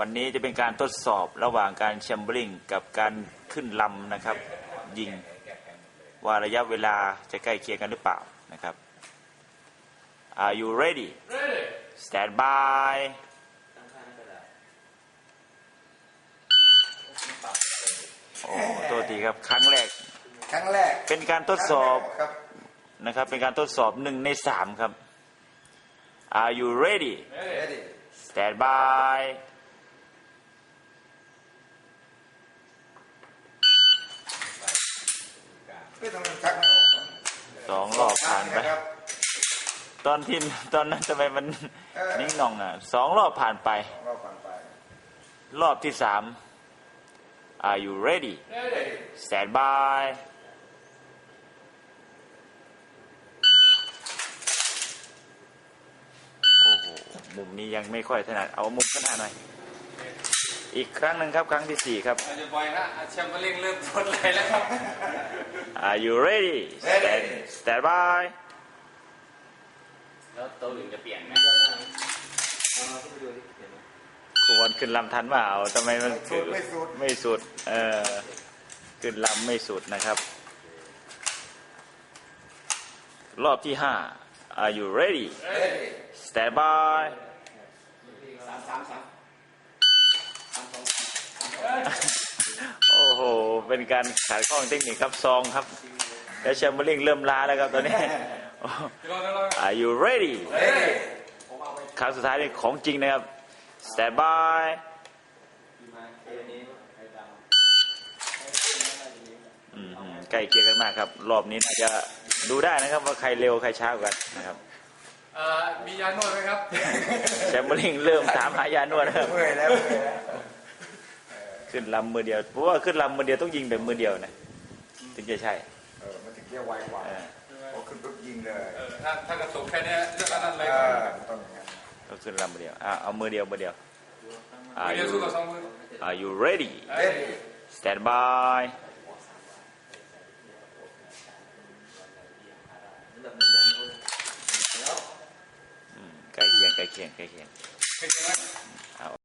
วันนี้จะเป็นการทดสอบระหว่างการแชมเบอริงกับการขึ้นลำนะครับ ยิงว่าระยะเวลาจะใกล้เคียงกันหรือเปล่านะครับ Are you ready Stand by โอ้โทษทีครับ ครั้งแรก ครั้งแรก เป็นการทดสอบครับนะครับ เป็นการทดสอบหนึ่งในสามครับ Are you ready ready Stand by ไม่ต้องชักไม่ออก สองรอบผ่านไปครับตอนที่ตอนนั้นทำไมมันเออนิ่งหนองอะสองรอบผ่านไปรอบผ่านไป รอบที่สาม Are you ready ready Stand by โอ้โหมุมนี้ยังไม่ค่อยถนัดเอามุมข้างหน้าหน่อย อีกครั้งหนึ่งครับครั้งที่สี่ครับอาจจะบ่อยนะแชมเบอร์ลิงเริ่มทนไหลแล้วครับ Are you ready Stand Stand by แล้วตัวอื่นจะเปลี่ยนไหมครูบอลขึ้นลำทันว่าเอาทำไมมันสุดไม่สุด ไม่สุด เออขึ้นลำไม่สุดนะครับ รอบที่ห้า Are you ready ready Stand by สามสามสาม โอ้โห เป็นการขาดข้องเทคนิคครับซองครับแล้วแชมเบอร์ลิงเริ่มล้าแล้วครับตอนนี้เดี๋ยวรอเดี๋ยวรอ Are you ready ready ครั้งสุดท้ายนี่ของจริงนะครับ Stand by อืมอืมใกล้เคียงกันมากครับ รอบนี้น่าจะดูได้นะครับว่าใครเร็วใครช้ากว่ากันนะครับเอ่อมียานวดไหมครับ แชมเบอร์ลิงเริ่มถามหายานวดนะครับเมื่อยแล้วเมื่อยแล้ว ขึ้นลำมือเดียวเพราะว่าขึ้นลำมือเดียวต้องยิงแบบมือเดียวนะถึงจะใช่เออมันถึงจะไวกว่าเออพอขึ้นปุ๊บยิงเลยเออถ้าถ้ากระตุกแค่เนี้ยเรื่องอันนั้นเลยเออมันต้องอย่างนั้นต้องขึ้นลำมือเดียวอะเอามือเดียวมือเดียว Are เดี๋ยวสู้ you กับสองมือ Are you ready ready Stand by อืมใกล้เคียงใกล้เคียงใกล้เคียง